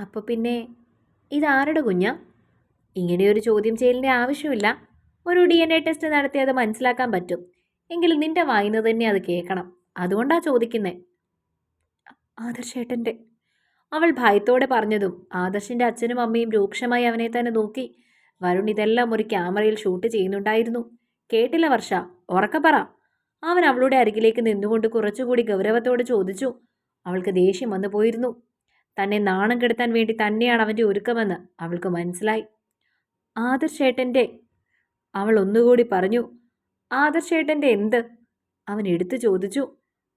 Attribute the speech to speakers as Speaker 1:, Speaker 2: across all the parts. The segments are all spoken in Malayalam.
Speaker 1: അപ്പോൾ പിന്നെ ഇതാരുടെ കുഞ്ഞാ? ഇങ്ങനെയൊരു ചോദ്യം ചെയ്യലിന്റെ ആവശ്യമില്ല. ഒരു ഡി എൻ എ ടെസ്റ്റ് നടത്തി അത് മനസ്സിലാക്കാൻ പറ്റും. എങ്കിൽ നിന്റെ വായിന്ന് തന്നെ അത് കേൾക്കണം. അതുകൊണ്ടാ ചോദിക്കുന്നേ. ആദർശേട്ടന്റെ അവൾ ഭയത്തോടെ പറഞ്ഞതും ആദർശിന്റെ അച്ഛനും അമ്മയും രൂക്ഷമായി അവനെ തന്നെ നോക്കി. വരുൺ ഇതെല്ലാം ഒരു ക്യാമറയിൽ ഷൂട്ട് ചെയ്യുന്നുണ്ടായിരുന്നു. കേട്ടില്ല വർഷ. ഉറക്ക പറ. അവൻ അവളുടെ അരികിലേക്ക് നിന്നുകൊണ്ട് കുറച്ചുകൂടി ഗൗരവത്തോട് ചോദിച്ചു. അവൾക്ക് ദേഷ്യം വന്നു പോയിരുന്നു തന്നെ നാണം കെടുത്താൻ വേണ്ടി തന്നെയാണ് അവന്റെ ഒരുക്കമെന്ന് അവൾക്ക് മനസ്സിലായി. ആദർശേട്ടന്റെ അവൾ ഒന്നുകൂടി പറഞ്ഞു ആദർശേട്ടന്റെ എന്ത്? അവൻ എടുത്തു ചോദിച്ചു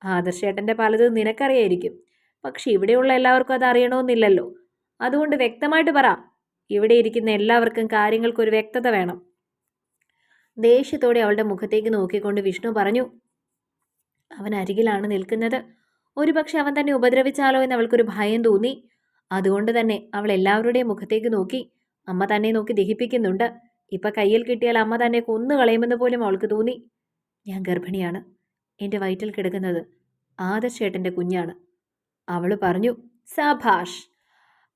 Speaker 1: ആദർശേട്ടന്റെ പലതും നിനക്കറിയായിരിക്കും പക്ഷെ ഇവിടെയുള്ള എല്ലാവർക്കും അത് അറിയണമെന്നില്ലല്ലോ. അതുകൊണ്ട് വ്യക്തമായിട്ട് പറ ഇവിടെ ഇരിക്കുന്ന എല്ലാവർക്കും കാര്യങ്ങൾക്കൊരു വ്യക്തത വേണം. ദേഷ്യത്തോടെ അവളുടെ മുഖത്തേക്ക് നോക്കിക്കൊണ്ട് വിഷ്ണു പറഞ്ഞു അവൻ അരികിലാണ് നിൽക്കുന്നത്. ഒരുപക്ഷെ അവൻ തന്നെ ഉപദ്രവിച്ചാലോ എന്ന് അവൾക്കൊരു ഭയം തോന്നി. അതുകൊണ്ട് തന്നെ അവൾ എല്ലാവരുടെയും മുഖത്തേക്ക് നോക്കി. അമ്മ തന്നെ നോക്കി ദഹിപ്പിക്കുന്നുണ്ട്. ഇപ്പൊ കയ്യിൽ കിട്ടിയാൽ അമ്മ തന്നെ കൊന്നു കളയുമെന്ന് പോലും അവൾക്ക് തോന്നി. ഞാൻ ഗർഭിണിയാണ്. എന്റെ വയറ്റിൽ കിടക്കുന്നത് ആദർശേട്ടന്റെ കുഞ്ഞാണ്. അവൾ പറഞ്ഞു സഭാഷ്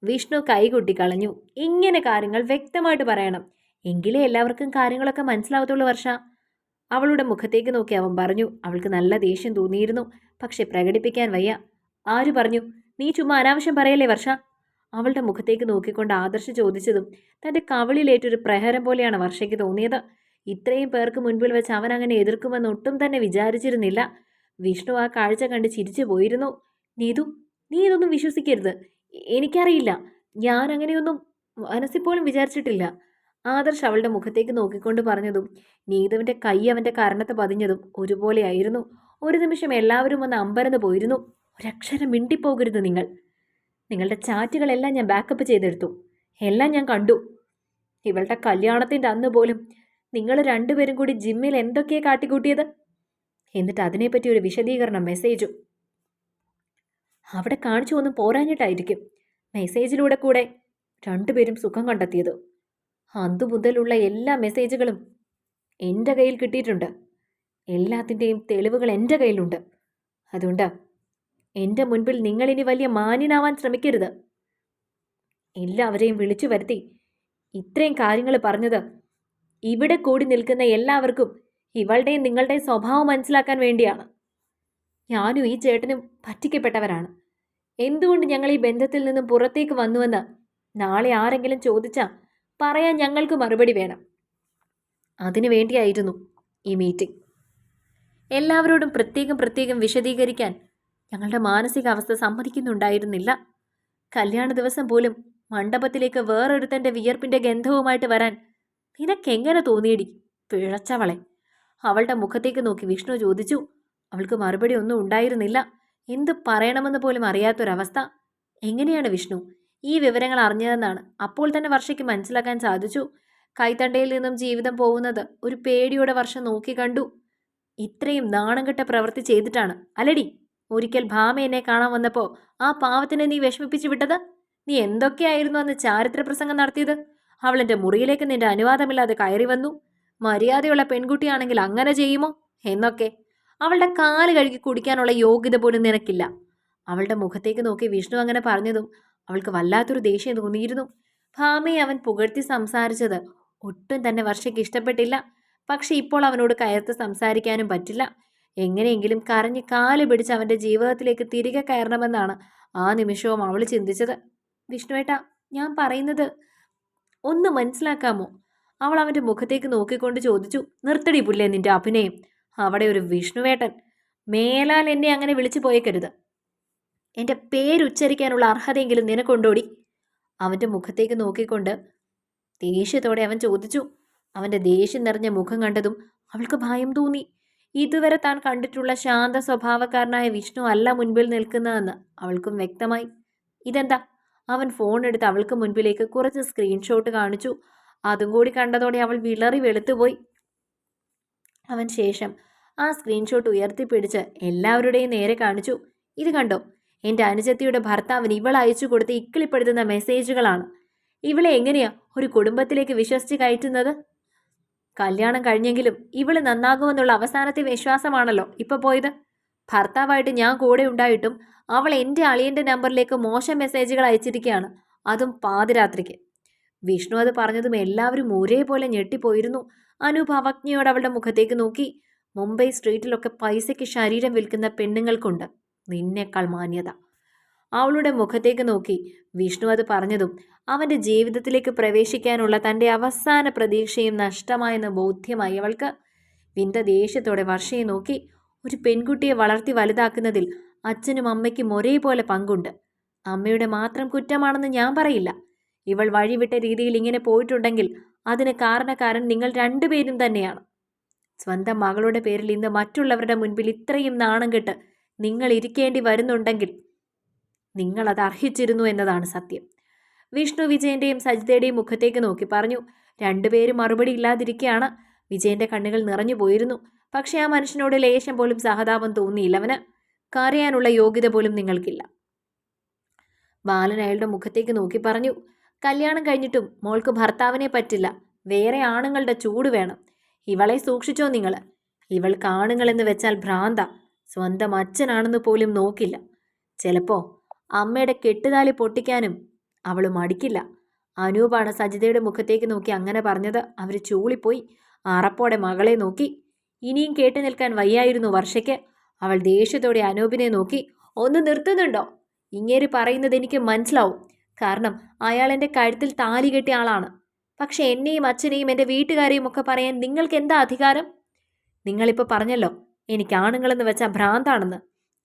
Speaker 1: വിഷ്ണു കൈകൊട്ടി കളഞ്ഞു. ഇങ്ങനെ കാര്യങ്ങൾ വ്യക്തമായിട്ട് പറയണം. എങ്കിലേ എല്ലാവർക്കും കാര്യങ്ങളൊക്കെ മനസ്സിലാവത്തുള്ളൂ വർഷ. അവളുടെ മുഖത്തേക്ക് നോക്കി അവൻ പറഞ്ഞു അവൾക്ക് നല്ല ദേഷ്യം തോന്നിയിരുന്നു പക്ഷെ പ്രകടിപ്പിക്കാൻ വയ്യ. ആര് പറഞ്ഞു? നീ ചുമ്മാ അനാവശ്യം പറയല്ലേ വർഷ? അവളുടെ മുഖത്തേക്ക് നോക്കിക്കൊണ്ട് ആദർശ് ചോദിച്ചതും തന്റെ കവളിലേറ്റൊരു പ്രഹരം പോലെയാണ് വർഷയ്ക്ക് തോന്നിയത്. ഇത്രയും പേർക്ക് മുൻപിൽ വെച്ച് അവൻ അങ്ങനെ എതിർക്കുമെന്ന് ഒട്ടും തന്നെ വിചാരിച്ചിരുന്നില്ല. വിഷ്ണു ആ കാഴ്ച കണ്ട് ചിരിച്ചു പോയിരുന്നു. നീതു നീ ഇതൊന്നും വിശ്വസിക്കരുത്. എനിക്കറിയില്ല. ഞാൻ അങ്ങനെയൊന്നും മനസ്സിപ്പോലും വിചാരിച്ചിട്ടില്ല. ആദർശ് അവളുടെ മുഖത്തേക്ക് നോക്കിക്കൊണ്ട് പറഞ്ഞതും നീതുവിന്റെ കൈ അവന്റെ കരണത്ത് പതിഞ്ഞതും ഒരുപോലെയായിരുന്നു. ഒരു നിമിഷം എല്ലാവരും ഒന്ന് അമ്പരന്ന് പോയിരുന്നു. ഒരക്ഷരം മിണ്ടിപ്പോകരുത് നിങ്ങൾ. നിങ്ങളുടെ ചാറ്റുകളെല്ലാം ഞാൻ ബാക്കപ്പ് ചെയ്തെടുത്തു. എല്ലാം ഞാൻ കണ്ടു. ഇവളുടെ കല്യാണത്തിന്റെ അന്ന് പോലും നിങ്ങൾ രണ്ടുപേരും കൂടി ജിമ്മിൽ എന്തൊക്കെയാണ് കാട്ടിക്കൂട്ടിയത്? എന്നിട്ട് അതിനെപ്പറ്റി ഒരു വിശദീകരണം മെസ്സേജു അവിടെ കാണിച്ചു ഒന്നും പോരാഞ്ഞിട്ടായിരിക്കും മെസ്സേജിലൂടെ കൂടെ രണ്ടുപേരും സുഖം കണ്ടെത്തിയത്. മുതലുള്ള എല്ലാ മെസ്സേജുകളും എന്റെ കയ്യിൽ കിട്ടിയിട്ടുണ്ട്. എല്ലാത്തിന്റെയും തെളിവുകൾ എന്റെ കയ്യിലുണ്ട്. അതുകൊണ്ട് എന്റെ മുൻപിൽ നിങ്ങളിനി വലിയ മാന്യനാവാൻ ശ്രമിക്കരുത്. എല്ലാവരെയും വിളിച്ചു വരുത്തി ഇത്രയും കാര്യങ്ങൾ പറഞ്ഞത് ഇവിടെ കൂടി നിൽക്കുന്ന എല്ലാവർക്കും ഇവളുടെയും നിങ്ങളുടെയും സ്വഭാവം മനസ്സിലാക്കാൻ വേണ്ടിയാണ്. ഞാനും ഈ ചേട്ടനും പറ്റിക്കപ്പെട്ടവരാണ്. എന്തുകൊണ്ട് ഞങ്ങൾ ഈ ബന്ധത്തിൽ നിന്നും പുറത്തേക്ക് വന്നുവെന്ന് നാളെ ആരെങ്കിലും ചോദിച്ചാൽ പറയാൻ ഞങ്ങൾക്ക് മറുപടി വേണം. അതിനു വേണ്ടിയായിരുന്നു ഈ മീറ്റിംഗ്. എല്ലാവരോടും പ്രത്യേകം പ്രത്യേകം വിശദീകരിക്കാൻ ഞങ്ങളുടെ മാനസികാവസ്ഥ സമ്മതിക്കുന്നുണ്ടായിരുന്നില്ല. കല്യാണ ദിവസം പോലും മണ്ഡപത്തിലേക്ക് വേറൊരുത്തന്റെ വിയർപ്പിന്റെ ഗന്ധവുമായിട്ട് വരാൻ നിനക്കെങ്ങനെ തോന്നിയടി പിഴച്ചവളെ? അവളുടെ മുഖത്തേക്ക് നോക്കി വിഷ്ണു ചോദിച്ചു അവൾക്ക് മറുപടി ഒന്നും ഉണ്ടായിരുന്നില്ല. എന്ത് പറയണമെന്ന് പോലും അറിയാത്തൊരവസ്ഥ. എങ്ങനെയാണ് വിഷ്ണു? ഈ വിവരങ്ങൾ അറിഞ്ഞതെന്നാണ്. അപ്പോൾ തന്നെ വർഷയ്ക്ക് മനസ്സിലാക്കാൻ സാധിച്ചു. കൈത്തണ്ടയിൽ നിന്നും ജീവിതം പോകുന്നത് ഒരു പേടിയോടെ വർഷം നോക്കി കണ്ടു. ഇത്രയും നാണം കെട്ട പ്രവൃത്തി ചെയ്തിട്ടാണ്. അല്ലടി ഒരിക്കൽ ഭാമ എന്നെ കാണാൻ വന്നപ്പോൾ ആ പാവത്തിനെ നീ വിഷമിപ്പിച്ചു വിട്ടത്? നീ എന്തൊക്കെയായിരുന്നു അന്ന് ചാരിത്ര പ്രസംഗം നടത്തിയത്? അവൾ എന്റെ മുറിയിലേക്ക് നിന്റെ അനുവാദമില്ലാതെ കയറി വന്നു. മര്യാദയുള്ള പെൺകുട്ടിയാണെങ്കിൽ അങ്ങനെ ചെയ്യുമോ? എന്നൊക്കെ. അവളുടെ കാൽ കഴുകി കുടിക്കാനുള്ള യോഗ്യത പോലും നിനക്കില്ല. അവളുടെ മുഖത്തേക്ക് നോക്കി വിഷ്ണു അങ്ങനെ പറഞ്ഞതും അവൾക്ക് വല്ലാത്തൊരു ദേഷ്യം തോന്നിയിരുന്നു. ഭാമയെ അവൻ പുകഴ്ത്തി സംസാരിച്ചത് ഒട്ടും തന്നെ വർഷയ്ക്ക് ഇഷ്ടപ്പെട്ടില്ല. പക്ഷെ ഇപ്പോൾ അവനോട് കയർത്ത് സംസാരിക്കാനും പറ്റില്ല. എങ്ങനെയെങ്കിലും കരഞ്ഞ് കാൽ പിടിച്ച് അവന്റെ ജീവിതത്തിലേക്ക് തിരികെ കയറണമെന്നാണ് ആ നിമിഷവും അവൾ ചിന്തിച്ചത്. വിഷ്ണുവേട്ട ഞാൻ പറയുന്നത് ഒന്ന് മനസ്സിലാക്കാമോ? അവൾ അവന്റെ മുഖത്തേക്ക് നോക്കിക്കൊണ്ട് ചോദിച്ചു. നിർത്തടി പുല്ലേ നിന്റെ അഭിനയം. അവിടെ ഒരു വിഷ്ണുവേട്ടൻ. മേലാൽ എന്നെ അങ്ങനെ വിളിച്ചു പോയേക്കരുത്. എന്റെ പേരുച്ചരിക്കാനുള്ള അർഹതയെങ്കിലും നിനക്കൊണ്ടോടി? അവന്റെ മുഖത്തേക്ക് നോക്കിക്കൊണ്ട് ദേഷ്യത്തോടെ അവൻ ചോദിച്ചു. അവന്റെ ദേഷ്യം നിറഞ്ഞ മുഖം കണ്ടതും അവൾക്ക് ഭയം തോന്നി. ഇതുവരെ താൻ കണ്ടിട്ടുള്ള ശാന്ത സ്വഭാവക്കാരനായ വിഷ്ണു അല്ല മുൻപിൽ നിൽക്കുന്നതെന്ന് അവൾക്കും വ്യക്തമായി. ഇതെന്താ? അവൻ ഫോൺ എടുത്ത് അവൾക്ക് മുൻപിലേക്ക് കുറച്ച് സ്ക്രീൻഷോട്ട് കാണിച്ചു. അതും കൂടി കണ്ടതോടെ അവൾ വിളറി വെളുത്തുപോയി. അവൻ ശേഷം ആ സ്ക്രീൻഷോട്ട് ഉയർത്തിപ്പിടിച്ച് എല്ലാവരുടെയും നേരെ കാണിച്ചു. ഇത് കണ്ടോ? എന്റെ അനുജത്തിയുടെ ഭർത്താവിന് ഇവൾ അയച്ചു കൊടുത്ത് ഇക്കിളിപ്പെടുത്തുന്ന മെസ്സേജുകളാണ് ഇവളെ എങ്ങനെയാ ഒരു കുടുംബത്തിലേക്ക് വിശ്വസിച്ച് കയറ്റുന്നത്? കല്യാണം കഴിഞ്ഞെങ്കിലും ഇവൾ നന്നാകുമെന്നുള്ള അവസാനത്തെ വിശ്വാസമാണല്ലോ ഇപ്പൊ പോയത്. ഭർത്താവായിട്ട് ഞാൻ കൂടെ ഉണ്ടായിട്ടും അവൾ എന്റെ അളിയന്റെ നമ്പറിലേക്ക് മോശം മെസ്സേജുകൾ അയച്ചിരിക്കുകയാണ്. അതും പാതിരാത്രിക്ക്. വിഷ്ണു അത് പറഞ്ഞതും എല്ലാവരും ഒരേപോലെ ഞെട്ടിപ്പോയിരുന്നു. അനൂപ് അവജ്ഞയോട് അവളുടെ മുഖത്തേക്ക് നോക്കി. മുംബൈ സ്ട്രീറ്റിലൊക്കെ പൈസയ്ക്ക് ശരീരം വിൽക്കുന്ന പെണ്ണുങ്ങൾക്കുണ്ട്. നിന്നേക്കാൾ മാന്യത. അവളുടെ മുഖത്തേക്ക് നോക്കി വിഷ്ണു അത് പറഞ്ഞതും അവന്റെ ജീവിതത്തിലേക്ക് പ്രവേശിക്കാനുള്ള തന്റെ അവസാന പ്രതീക്ഷയും നഷ്ടമായെന്ന് ബോധ്യമായി അവൾക്ക് വിന്ത ദേഷ്യത്തോടെ വർഷയെ നോക്കി ഒരു പെൺകുട്ടിയെ വളർത്തി വലുതാക്കുന്നതിൽ അച്ഛനും അമ്മയ്ക്കും ഒരേപോലെ പങ്കുണ്ട്. അമ്മയുടെ മാത്രം കുറ്റമാണെന്ന് ഞാൻ പറയില്ല. ഇവൾ വഴിവിട്ട രീതിയിൽ ഇങ്ങനെ പോയിട്ടുണ്ടെങ്കിൽ അതിന് കാരണക്കാരൻ നിങ്ങൾ രണ്ടുപേരും തന്നെയാണ്. സ്വന്തം മകളുടെ പേരിൽ ഇന്ന് മറ്റുള്ളവരുടെ മുൻപിൽ ഇത്രയും നാണം കെട്ട് നിങ്ങൾ ഇരിക്കേണ്ടി വരുന്നുണ്ടെങ്കിൽ നിങ്ങളത് അർഹിച്ചിരുന്നു എന്നതാണ് സത്യം. വിഷ്ണു വിജയന്റെയും സജിതയുടെയും മുഖത്തേക്ക് നോക്കി പറഞ്ഞു രണ്ടുപേരും മറുപടി ഇല്ലാതിരിക്കുകയാണ് വിജയന്റെ കണ്ണുകൾ നിറഞ്ഞു പോയിരുന്നു. പക്ഷെ ആ മനുഷ്യനോട് ലേശം പോലും സഹതാപം തോന്നിയില്ല അവന്. യോഗ്യത പോലും നിങ്ങൾക്കില്ല. ബാലൻ അയാളുടെ മുഖത്തേക്ക് നോക്കി പറഞ്ഞു കല്യാണം കഴിഞ്ഞിട്ടും മോൾക്ക് ഭർത്താവിനെ പറ്റില്ല. വേറെ ആണുങ്ങളുടെ ചൂട് വേണം. ഇവളെ സൂക്ഷിച്ചോ നിങ്ങൾ ഇവൾക്ക് ആണുങ്ങളെന്ന് വെച്ചാൽ ഭ്രാന്ത. സ്വന്തം അച്ഛനാണെന്ന് പോലും നോക്കില്ല. ചിലപ്പോ അമ്മയുടെ കെട്ടുതാലി പൊട്ടിക്കാനും അവൾ മടിക്കില്ല. അനൂപാണ് സജിതയുടെ മുഖത്തേക്ക് നോക്കി അങ്ങനെ പറഞ്ഞത്. അവർ ചൂളിപ്പോയി. അറപ്പോടെ മകളെ നോക്കി. ഇനിയും കേട്ടു നിൽക്കാൻ വയ്യായിരുന്നു വർഷയ്ക്ക്. അവൾ ദേഷ്യത്തോടെ അനൂപിനെ നോക്കി. ഒന്ന് നിർത്തുന്നുണ്ടോ? ഇങ്ങേര് പറയുന്നത് എനിക്ക് മനസ്സിലാവും. കാരണം അയാൾ എന്റെ കഴുത്തിൽ താലി കെട്ടിയ ആളാണ്. പക്ഷെ എന്നെയും അച്ഛനെയും എന്റെ വീട്ടുകാരെയും ഒക്കെ പറയാൻ നിങ്ങൾക്ക് എന്താ അധികാരം? നിങ്ങളിപ്പോൾ പറഞ്ഞല്ലോ. എനിക്ക് ആണുങ്ങളെന്ന് വെച്ചാൽ ഭ്രാന്താണെന്ന്.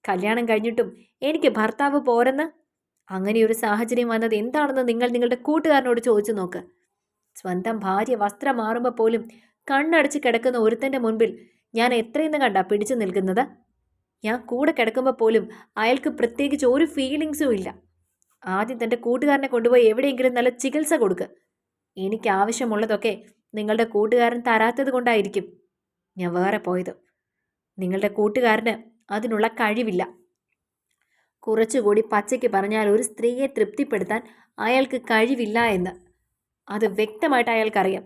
Speaker 1: കല്യാണം കഴിഞ്ഞിട്ടും എനിക്ക് ഭർത്താവ് പോരെന്ന്? ഒരു സാഹചര്യം വന്നത് എന്താണെന്ന് നിങ്ങൾ നിങ്ങളുടെ കൂട്ടുകാരനോട് ചോദിച്ചു നോക്ക്. സ്വന്തം ഭാര്യ വസ്ത്രം മാറുമ്പോൾ പോലും കണ്ണടച്ച് കിടക്കുന്ന ഒരുത്തന്റെ മുൻപിൽ ഞാൻ എത്രയെന്ന് കണ്ടാ പിടിച്ചു നിൽക്കുന്നത്? ഞാൻ കൂടെ കിടക്കുമ്പോൾ പോലും അയാൾക്ക് പ്രത്യേകിച്ച് ഒരു ഫീലിങ്സും ഇല്ല. ആദ്യം തന്റെ കൂട്ടുകാരനെ കൊണ്ടുപോയി എവിടെയെങ്കിലും നല്ല ചികിത്സ കൊടുക്ക്. എനിക്ക് ആവശ്യമുള്ളതൊക്കെ നിങ്ങളുടെ കൂട്ടുകാരൻ തരാത്തത് കൊണ്ടായിരിക്കും ഞാൻ വേറെ പോയത്. നിങ്ങളുടെ കൂട്ടുകാരന് അതിനുള്ള കഴിവില്ല. കുറച്ചുകൂടി പച്ചയ്ക്ക് പറഞ്ഞാൽ ഒരു സ്ത്രീയെ തൃപ്തിപ്പെടുത്താൻ അയാൾക്ക് കഴിവില്ല എന്ന്. അത് വ്യക്തമായിട്ട് അയാൾക്കറിയാം.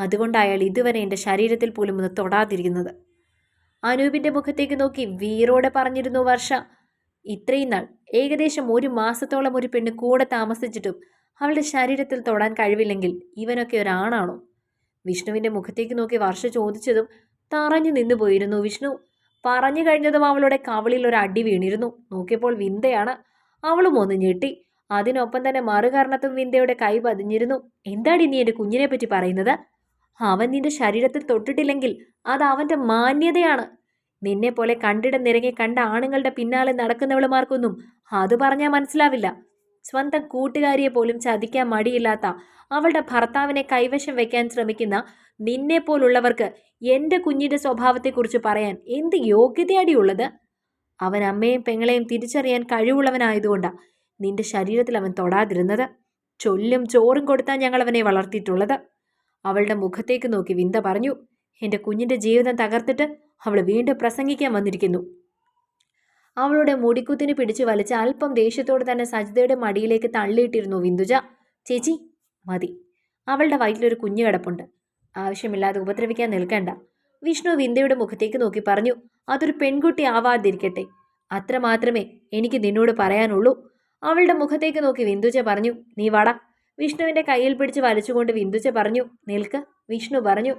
Speaker 1: അതുകൊണ്ട് അയാൾ ഇതുവരെ എന്റെ ശരീരത്തിൽ പോലും ഒന്ന് തൊടാതിരിക്കുന്നത്. അനൂപിന്റെ മുഖത്തേക്ക് നോക്കി വീറോടെ പറഞ്ഞിരുന്നു വർഷ. ഇത്രയും നാൾ ഏകദേശം ഒരു മാസത്തോളം ഒരു പെണ്ണ് കൂടെ താമസിച്ചിട്ടും അവളുടെ ശരീരത്തിൽ തൊടാൻ കഴിവില്ലെങ്കിൽ ഇവനൊക്കെ ഒരാണാണോ? വിഷ്ണുവിന്റെ മുഖത്തേക്ക് നോക്കി വർഷ ചോദിച്ചതും തറഞ്ഞു നിന്നു പോയിരുന്നു വിഷ്ണു. പറഞ്ഞു കഴിഞ്ഞതും അവളുടെ കവളിൽ ഒരു അടി വീണിരുന്നു. നോക്കിയപ്പോൾ വിന്തയാണ് അവളും ഒന്ന് ഞെട്ടി. അതിനൊപ്പം തന്നെ മറുകാരണത്തും വിന്തയുടെ കൈ പതിഞ്ഞിരുന്നു. എന്താടി നീ എന്റെ കുഞ്ഞിനെ പറ്റി പറയുന്നത്? അവൻ നിന്റെ ശരീരത്തിൽ തൊട്ടിട്ടില്ലെങ്കിൽ അത് അവന്റെ മാന്യതയാണ്. നിന്നെ പോലെ കണ്ടിട നിരങ്ങി കണ്ട ആണുങ്ങളുടെ പിന്നാലെ നടക്കുന്നവളുമാർക്കൊന്നും അത് പറഞ്ഞാൽ മനസ്സിലാവില്ല. സ്വന്തം കൂട്ടുകാരിയെ പോലും ചതിക്കാൻ മടിയില്ലാത്ത അവളുടെ ഭർത്താവിനെ കൈവശം വയ്ക്കാൻ ശ്രമിക്കുന്ന നിന്നെ പോലുള്ളവർക്ക് എന്റെ കുഞ്ഞിന്റെ സ്വഭാവത്തെക്കുറിച്ച് പറയാൻ എന്ത് യോഗ്യതയാടിയുള്ളത്? അവൻ അമ്മയും പെങ്ങളെയും തിരിച്ചറിയാൻ കഴിവുള്ളവനായതുകൊണ്ടാണ് നിന്റെ ശരീരത്തിൽ അവൻ തൊടാതിരുന്നത്. ചൊല്ലും ചോറും കൊടുത്താൽ ഞങ്ങൾ അവനെ വളർത്തിയിട്ടുള്ളത്. അവളുടെ മുഖത്തേക്ക് നോക്കി വിന്ത പറഞ്ഞു എന്റെ കുഞ്ഞിന്റെ ജീവിതം തകർത്തിട്ട് അവൾ വീണ്ടും പ്രസംഗിക്കാൻ വന്നിരിക്കുന്നു. അവളുടെ മുടിക്കുത്തിന് പിടിച്ചു വലിച്ച അല്പം ദേഷ്യത്തോട് തന്നെ സജിതയുടെ മടിയിലേക്ക് തള്ളിയിട്ടിരുന്നു വിന്ദുജ. ചേച്ചി മതി. അവളുടെ വയറ്റിലൊരു കുഞ്ഞു കിടപ്പുണ്ട്. ആവശ്യമില്ലാതെ ഉപദ്രവിക്കാൻ നിൽക്കണ്ട. വിഷ്ണു വിന്ദയുടെ മുഖത്തേക്ക് നോക്കി പറഞ്ഞു അതൊരു പെൺകുട്ടി ആവാതിരിക്കട്ടെ. അത്ര മാത്രമേ എനിക്ക് നിന്നോട് പറയാനുള്ളൂ. അവളുടെ മുഖത്തേക്ക് നോക്കി വിന്ദുജ പറഞ്ഞു നീ വട. വിഷ്ണുവിന്റെ കയ്യിൽ പിടിച്ച് വലിച്ചുകൊണ്ട് വിന്ദുജ പറഞ്ഞു നിൽക്ക്. വിഷ്ണു പറഞ്ഞു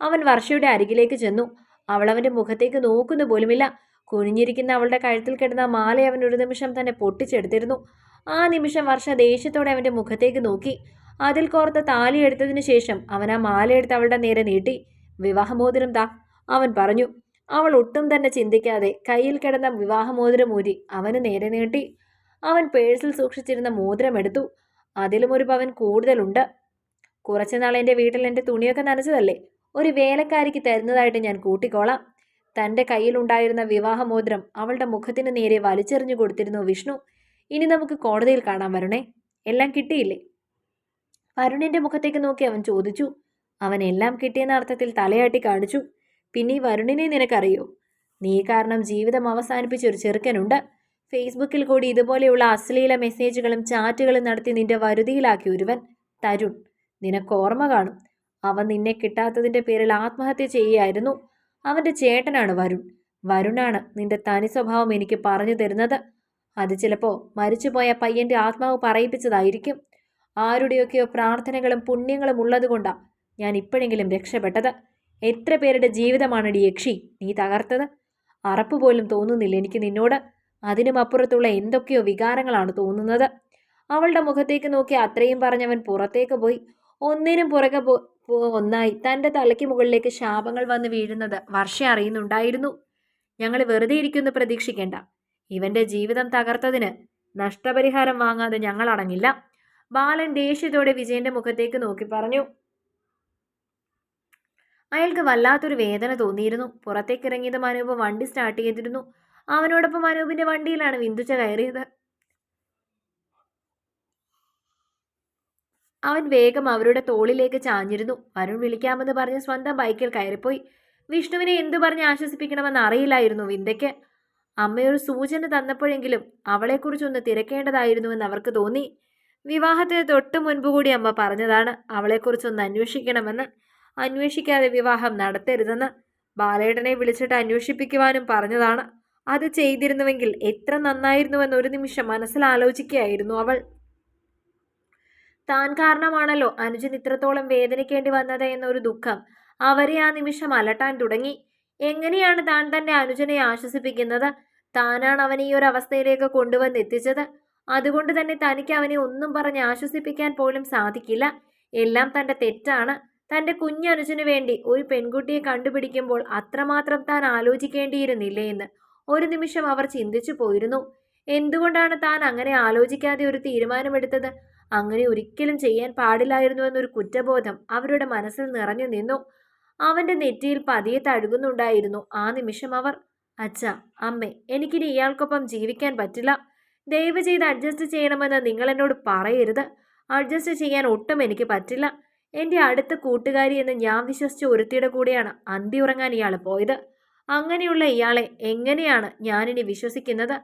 Speaker 1: അവൻ വർഷയുടെ അരികിലേക്ക് ചെന്നു. അവൾ അവന്റെ മുഖത്തേക്ക് നോക്കുന്ന പോലുമില്ല. കുനിഞ്ഞിരിക്കുന്ന അവളുടെ കഴുത്തിൽ കിടന്ന മാല അവൻ ഒരു നിമിഷം തന്നെ പൊട്ടിച്ചെടുത്തിരുന്നു. ആ നിമിഷം വർഷ ദേഷ്യത്തോടെ അവന്റെ മുഖത്തേക്ക് നോക്കി. അതിൽ കോർത്ത താലി എടുത്തതിനു ശേഷം അവൻ ആ മാലയെടുത്ത് അവളുടെ നേരെ നീട്ടി വിവാഹമോതിരം താ അവൻ പറഞ്ഞു. അവൾ ഒട്ടും തന്നെ ചിന്തിക്കാതെ കയ്യിൽ കിടന്ന വിവാഹമോതിരം ഊരി അവന് നേരെ നീട്ടി. അവൻ പേഴ്സിൽ സൂക്ഷിച്ചിരുന്ന മോതിരം എടുത്തു. അതിലും ഒരു പവൻ കൂടുതലുണ്ട്. കുറച്ചുനാൾ എന്റെ വീട്ടിൽ എന്റെ തുണിയൊക്കെ നനച്ചതല്ലേ? ഒരു വേലക്കാരിക്ക് തരുന്നതായിട്ട് ഞാൻ കൂട്ടിക്കോളാം. തന്റെ കയ്യിലുണ്ടായിരുന്ന വിവാഹമോതിരം അവളുടെ മുഖത്തിന് നേരെ വലിച്ചെറിഞ്ഞു കൊടുത്തിരുന്നു വിഷ്ണു. ഇനി നമുക്ക് കോടതിയിൽ കാണാൻ വരണേ. എല്ലാം കിട്ടിയില്ലേ? വരുണിന്റെ മുഖത്തേക്ക് നോക്കി അവൻ ചോദിച്ചു അവൻ എല്ലാം കിട്ടിയെന്ന അർത്ഥത്തിൽ തലയാട്ടി കാണിച്ചു. പിന്നെ ഈ വരുണിനെ നിനക്കറിയോ? നീ കാരണം ജീവിതം അവസാനിപ്പിച്ച ഒരു ചെറുക്കനുണ്ട്. ഫേസ്ബുക്കിൽ കൂടി ഇതുപോലെയുള്ള അശ്ലീല മെസ്സേജുകളും ചാറ്റുകളും നടത്തി നിന്റെ വരുതിയിലാക്കി ഒരുവൻ തരുൺ. നിനക്ക് ഓർമ്മ കാണും. അവൻ നിന്നെ കിട്ടാത്തതിന്റെ പേരിൽ ആത്മഹത്യ ചെയ്യായിരുന്നു അവന്റെ ചേട്ടനാണ് വരുൺ. വരുണാണ് നിന്റെ തനി സ്വഭാവം എനിക്ക് പറഞ്ഞു തരുന്നത്. അത് ചിലപ്പോൾ മരിച്ചുപോയ പയ്യന്റെ ആത്മാവ് പറയിപ്പിച്ചതായിരിക്കും. ആരുടെയൊക്കെയോ പ്രാർത്ഥനകളും പുണ്യങ്ങളും ഉള്ളതുകൊണ്ടാണ് ഞാൻ ഇപ്പോഴെങ്കിലും രക്ഷപ്പെട്ടത്. എത്ര പേരുടെ ജീവിതമാണടി യക്ഷി നീ തകർത്തത്? അറപ്പ് പോലും തോന്നുന്നില്ല എനിക്ക് നിന്നോട്. അതിനും അപ്പുറത്തുള്ള എന്തൊക്കെയോ വികാരങ്ങളാണ് തോന്നുന്നത്. അവളുടെ മുഖത്തേക്ക് നോക്കി അത്രയും പറഞ്ഞവൻ പുറത്തേക്ക് പോയി. ഒന്നിനും പുറകെ പോ ഒന്നായി. തന്റെ തലയ്ക്ക് മുകളിലേക്ക് ശാപങ്ങൾ വന്ന് വീഴുന്നത് വർഷ അറിയുന്നുണ്ടായിരുന്നു. ഞങ്ങൾ വെറുതെ ഇരിക്കുന്നു പ്രതീക്ഷിക്കേണ്ട. ഇവന്റെ ജീവിതം തകർത്തതിന് നഷ്ടപരിഹാരം വാങ്ങാതെ ഞങ്ങൾ അടങ്ങില്ല ബാലൻ ദേഷ്യത്തോടെ വിജയന്റെ മുഖത്തേക്ക് നോക്കി പറഞ്ഞു. അയാൾക്ക് വല്ലാത്തൊരു വേദന തോന്നിയിരുന്നു. പുറത്തേക്ക് ഇറങ്ങിയത് മനൂപ് വണ്ടി സ്റ്റാർട്ട് ചെയ്തിരുന്നു. അവനോടൊപ്പം മനൂപിന്റെ വണ്ടിയിലാണ് വിന്ദുച്ച കയറിയത്. അവൻ വേഗം അവരുടെ തോളിലേക്ക് ചാഞ്ഞിരുന്നു. വരുൺ വിളിക്കാമെന്ന് പറഞ്ഞ് സ്വന്തം ബൈക്കിൽ കയറിപ്പോയി. വിഷ്ണുവിനെ എന്തു പറഞ്ഞ് ആശ്വസിപ്പിക്കണമെന്ന് അറിയില്ലായിരുന്നു വിന്ദയ്ക്ക്. അമ്മയൊരു സൂചന തന്നപ്പോഴെങ്കിലും അവളെക്കുറിച്ചൊന്ന് തിരക്കേണ്ടതായിരുന്നുവെന്ന് അവർക്ക് തോന്നി. വിവാഹത്തിന് തൊട്ട് മുൻപ് കൂടി അമ്മ പറഞ്ഞതാണ് അവളെക്കുറിച്ചൊന്ന് അന്വേഷിക്കണമെന്ന്. അന്വേഷിക്കാതെ വിവാഹം നടത്തരുതെന്ന് ബാലേട്ടനെ വിളിച്ചിട്ട് അന്വേഷിപ്പിക്കുവാനും പറഞ്ഞതാണ്. അത് ചെയ്തിരുന്നുവെങ്കിൽ എത്ര നന്നായിരുന്നുവെന്ന് ഒരു നിമിഷം മനസ്സിൽ ആലോചിക്കുകയായിരുന്നു അവൾ. താൻ കാരണമാണല്ലോ അനുജൻ ഇത്രത്തോളം വേദനിക്കേണ്ടി വന്നത് എന്നൊരു ദുഃഖം അവരെ ആ നിമിഷം അലട്ടാൻ തുടങ്ങി. എങ്ങനെയാണ് താൻ തന്റെ അനുജനെ ആശ്വസിപ്പിക്കുന്നത്? താനാണ് അവനെ ഈ ഒരു അവസ്ഥയിലേക്ക് കൊണ്ടുവന്ന് എത്തിച്ചത്? അതുകൊണ്ട് തന്നെ തനിക്ക് അവനെ ഒന്നും പറഞ്ഞ് ആശ്വസിപ്പിക്കാൻ പോലും സാധിക്കില്ല. എല്ലാം തന്റെ തെറ്റാണ്. തന്റെ കുഞ്ഞനുജനു വേണ്ടി ഒരു പെൺകുട്ടിയെ കണ്ടുപിടിക്കുമ്പോൾ അത്രമാത്രം താൻ ആലോചിക്കേണ്ടിയിരുന്നില്ലേ എന്ന് ഒരു നിമിഷം അവർ ചിന്തിച്ചു പോയിരുന്നു. എന്തുകൊണ്ടാണ് താൻ അങ്ങനെ ആലോചിക്കാതെ ഒരു തീരുമാനമെടുത്തത്? അങ്ങനെ ഒരിക്കലും ചെയ്യാൻ പാടില്ലായിരുന്നു എന്നൊരു കുറ്റബോധം അവരുടെ മനസ്സിൽ നിറഞ്ഞു നിന്നു. അവന്റെ നെറ്റിയിൽ പതിയെ തഴുകുന്നുണ്ടായിരുന്നു ആ നിമിഷം അവർ. അച്ഛ അമ്മേ എനിക്കിനി ഇയാൾക്കൊപ്പം ജീവിക്കാൻ പറ്റില്ല. ദയവ് ചെയ്ത് അഡ്ജസ്റ്റ് ചെയ്യണമെന്ന് നിങ്ങൾ എന്നോട് പറയരുത്. അഡ്ജസ്റ്റ് ചെയ്യാൻ ഒട്ടും എനിക്ക് പറ്റില്ല. എന്റെ അടുത്ത കൂട്ടുകാരി എന്ന് ഞാൻ വിശ്വസിച്ച ഒരുത്തിയുടെ കൂടെയാണ് അന്തി ഉറങ്ങാൻ ഇയാൾ പോയത്. അങ്ങനെയുള്ള ഇയാളെ എങ്ങനെയാണ് ഞാനിനി വിശ്വസിക്കുന്നത്?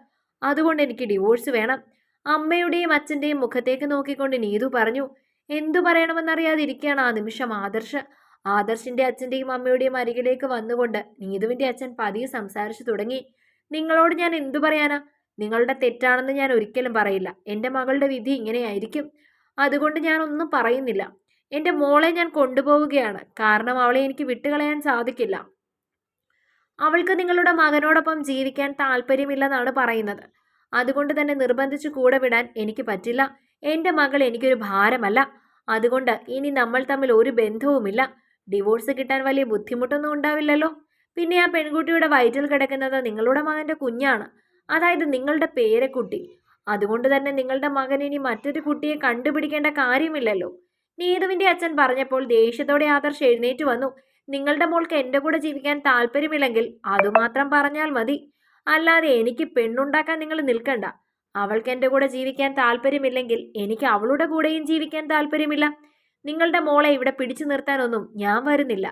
Speaker 1: അതുകൊണ്ട് എനിക്ക് ഡിവോഴ്സ് വേണം. അമ്മയുടെയും അച്ഛന്റെയും മുഖത്തേക്ക് നോക്കിക്കൊണ്ട് നീതു പറഞ്ഞു എന്തു പറയണമെന്നറിയാതിരിക്കുകയാണ് ആ നിമിഷം ആദർശ്. ആദർശിന്റെ അച്ഛന്റെയും അമ്മയുടെയും അരികിലേക്ക് വന്നുകൊണ്ട് നീതുവിന്റെ അച്ഛൻ പതിയെ സംസാരിച്ചു തുടങ്ങി. നിങ്ങളോട് ഞാൻ എന്തു പറയാനാ? നിങ്ങളുടെ തെറ്റാണെന്ന് ഞാൻ ഒരിക്കലും പറയില്ല. എന്റെ മകളുടെ വിധി ഇങ്ങനെയായിരിക്കും. അതുകൊണ്ട് ഞാൻ ഒന്നും പറയുന്നില്ല. എന്റെ മോളെ ഞാൻ കൊണ്ടുപോവുകയാണ്. കാരണം അവളെ എനിക്ക് വിട്ടുകളയാൻ സാധിക്കില്ല. അവൾക്ക് നിങ്ങളുടെ മകനോടൊപ്പം ജീവിക്കാൻ താല്പര്യമില്ലെന്നാണ് പറയുന്നത്. അതുകൊണ്ട് തന്നെ നിർബന്ധിച്ച് കൂടെ വിടാൻ എനിക്ക് പറ്റില്ല. എന്റെ മകൾ എനിക്കൊരു ഭാരമല്ല. അതുകൊണ്ട് ഇനി നമ്മൾ തമ്മിൽ ഒരു ബന്ധവുമില്ല. ഡിവോഴ്സ് കിട്ടാൻ വലിയ ബുദ്ധിമുട്ടൊന്നും ഉണ്ടാവില്ലല്ലോ. പിന്നെ ആ പെൺകുട്ടിയുടെ വയറ്റിൽ കിടക്കുന്നത് നിങ്ങളുടെ മകന്റെ കുഞ്ഞാണ്. അതായത് നിങ്ങളുടെ പേരക്കുട്ടി അതുകൊണ്ട് തന്നെ നിങ്ങളുടെ മകൻ ഇനി മറ്റൊരു കുട്ടിയെ കണ്ടുപിടിക്കേണ്ട കാര്യമില്ലല്ലോ. നീതുവിന്റെ അച്ഛൻ പറഞ്ഞപ്പോൾ ദേഷ്യത്തോടെ ആദർശ് എഴുന്നേറ്റ് വന്നു. നിങ്ങളുടെ മോൾക്ക് എന്റെ കൂടെ ജീവിക്കാൻ താല്പര്യമില്ലെങ്കിൽ അതുമാത്രം പറഞ്ഞാൽ മതി. അല്ലാതെ എനിക്ക് പെണ്ണുണ്ടാക്കാൻ നിങ്ങൾ നിൽക്കണ്ട. അവൾക്ക് എന്റെ കൂടെ ജീവിക്കാൻ താല്പര്യമില്ലെങ്കിൽ എനിക്ക് അവളുടെ കൂടെയും ജീവിക്കാൻ താല്പര്യമില്ല. നിങ്ങളുടെ മോളെ ഇവിടെ പിടിച്ചു നിർത്താനൊന്നും ഞാൻ വരുന്നില്ല.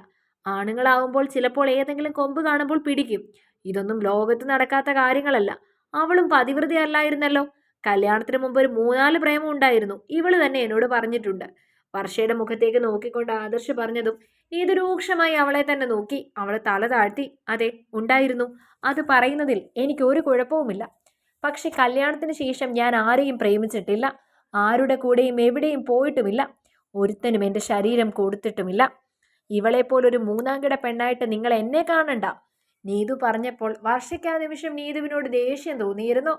Speaker 1: ആണുങ്ങളാവുമ്പോൾ ചിലപ്പോൾ ഏതെങ്കിലും കൊമ്പ് കാണുമ്പോൾ പിടിക്കും. ഇതൊന്നും ലോകത്ത് നടക്കാത്ത കാര്യങ്ങളല്ല. അവളും പതിവൃതി അല്ലായിരുന്നല്ലോ കല്യാണത്തിന് മുമ്പ് ഒരു മൂന്നാൽ പ്രേമം ഉണ്ടായിരുന്നു. ഇവൾ തന്നെ എന്നോട് പറഞ്ഞിട്ടുണ്ട്. വർഷയുടെ മുഖത്തേക്ക് നോക്കിക്കൊണ്ട് ആദർശ് പറഞ്ഞതും നീതു രൂക്ഷമായി അവളെ തന്നെ നോക്കി അവളെ തല താഴ്ത്തി അതെ ഉണ്ടായിരുന്നു. അത് പറയുന്നതിൽ എനിക്ക് ഒരു കുഴപ്പവുമില്ല. പക്ഷെ കല്യാണത്തിന് ശേഷം ഞാൻ ആരെയും പ്രേമിച്ചിട്ടില്ല. ആരുടെ കൂടെയും എവിടെയും പോയിട്ടുമില്ല. ഒരുത്തനും എന്റെ ശരീരം കൊടുത്തിട്ടുമില്ല. ഇവളെപ്പോലൊരു മൂന്നാംകിട പെണ്ണായിട്ട് നിങ്ങൾ എന്നെ കാണണ്ട. നീതു പറഞ്ഞപ്പോൾ വർഷയ്ക്ക് ആ നിമിഷം നീതുവിനോട് ദേഷ്യം തോന്നിയിരുന്നു.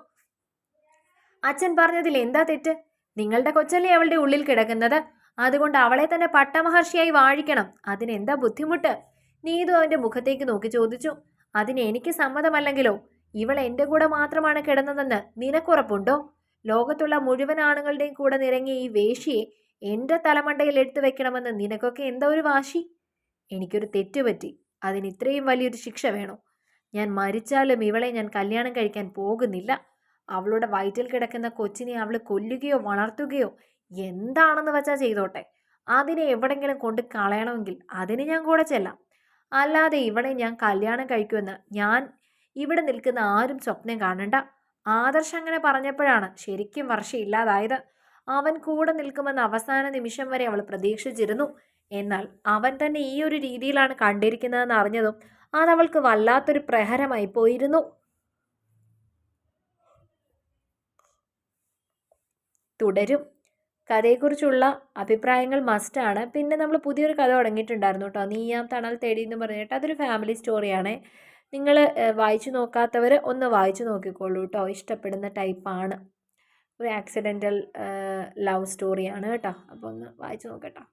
Speaker 1: അച്ഛൻ പറഞ്ഞതിൽ എന്താ തെറ്റ്? നിങ്ങളുടെ കൊച്ചല്ലേ അവളുടെ ഉള്ളിൽ കിടക്കുന്നത്? അതുകൊണ്ട് അവളെ തന്നെ പട്ടമഹർഷിയായി വാഴിക്കണം. അതിനെന്താ ബുദ്ധിമുട്ട്? നീതു അവന്റെ മുഖത്തേക്ക് നോക്കി ചോദിച്ചു. അതിന് എനിക്ക് സമ്മതമല്ലെങ്കിലോ? ഇവൾ എന്റെ കൂടെ മാത്രമാണ് കിടന്നതെന്ന് നിനക്കുറപ്പുണ്ടോ? ലോകത്തുള്ള മുഴുവൻ ആണുങ്ങളുടെയും കൂടെ നിരങ്ങിയ ഈ വേഷിയെ എന്റെ തലമണ്ടയിൽ എടുത്തു വെക്കണമെന്ന് നിനക്കൊക്കെ എന്താ ഒരു വാശി? എനിക്കൊരു തെറ്റുപറ്റി. അതിന് ഇത്രയും വലിയൊരു ശിക്ഷ വേണോ? ഞാൻ മരിച്ചാലും ഇവളെ ഞാൻ കല്യാണം കഴിക്കാൻ പോകുന്നില്ല. അവളുടെ വയറ്റിൽ കിടക്കുന്ന കൊച്ചിനെ അവൾ കൊല്ലുകയോ വളർത്തുകയോ എന്താണെന്ന് വെച്ചാൽ ചെയ്തോട്ടെ. അതിനെ എവിടെങ്കിലും കൊണ്ട് കളയണമെങ്കിൽ അതിന് ഞാൻ കൂടെ ചെല്ലാം. അല്ലാതെ ഇവളെ ഞാൻ കല്യാണം കഴിക്കുമെന്ന് ഞാൻ ഇവിടെ നിൽക്കുന്ന ആരും സ്വപ്നം കാണണ്ട. ആദർശ് അങ്ങനെ പറഞ്ഞപ്പോഴാണ് ശരിക്കും വർഷം ഇല്ലാതായത്. അവൻ കൂടെ നിൽക്കുമെന്ന് അവസാന നിമിഷം വരെ അവൾ പ്രതീക്ഷിച്ചിരുന്നു. എന്നാൽ അവൻ തന്നെ ഈ ഒരു രീതിയിലാണ് കണ്ടിരിക്കുന്നതെന്ന് അറിഞ്ഞതും അതവൾക്ക് വല്ലാത്തൊരു പ്രഹരമായി പോയിരുന്നു. തുടരും. കഥയെക്കുറിച്ചുള്ള അഭിപ്രായങ്ങൾ മസ്റ്റാണ് പിന്നെ നമ്മൾ പുതിയൊരു കഥ തുടങ്ങിയിട്ടുണ്ടായിരുന്നു കേട്ടോ. നീയാം തണൽ തേടി എന്ന് പറഞ്ഞിട്ട് അതൊരു ഫാമിലി സ്റ്റോറിയാണ് നിങ്ങൾ വായിച്ചു നോക്കാത്തവർ ഒന്ന് വായിച്ചു നോക്കിക്കോളൂ കേട്ടോ. ഇഷ്ടപ്പെടുന്ന ടൈപ്പാണ് ഒരു ആക്സിഡന്റൽ ലവ് സ്റ്റോറിയാണ് കേട്ടോ. അപ്പോൾ ഒന്ന് വായിച്ചു നോക്കട്ടോ.